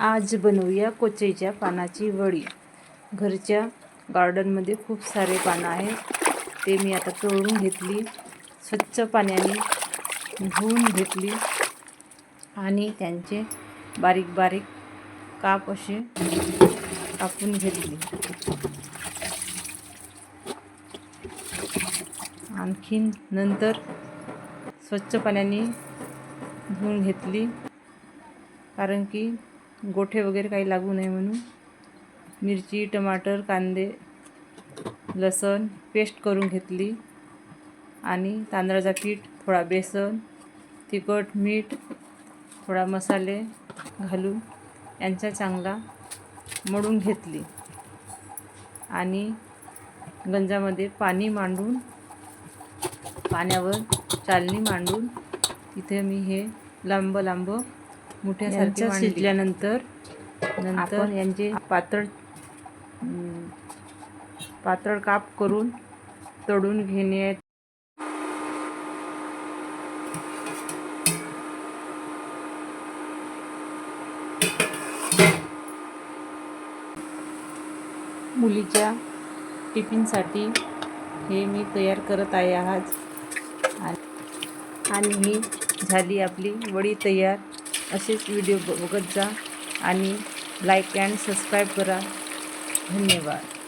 आज बनवूया कोचेच्या पानाची वडी. घरच्या गार्डनमध्ये खूप सारे पानं आहेत. ते मी आता तोडून घेतली. स्वच्छ पाण्याने धुवून घेतली. आणि त्यांचे बारीक बारीक काप असे कापून घेतली. आणखीन नंतर स्वच्छ पाण्याने धुवून घेतली. कारण की गोठे वगैरे काही लागू नये म्हणून. मिरची टमाटर कांदे लसण पेस्ट करून घेतली. आणि तांदळाचा पीठ थोडा बेसन तिखट मीठ थोडा मसाले घालून यांचा चांगला मळून घेतली. आणि गंजामध्ये पाणी मांडून पाण्यावर चालणी मांडून तिथे मी हे लांब लांब मोठ्यासारखे यांच्या शिजल्यानंतर नंतर यांचे पातळ पातळ काप करून तळून घेणे मुलीच्या टिफिनसाठी हे मी तयार करत आहे आज. आणि ही झाली आपली वडी तयार. असेच व्हिडिओ बघत जा आणि लाईक अँड सबस्क्राईब करा. धन्यवाद.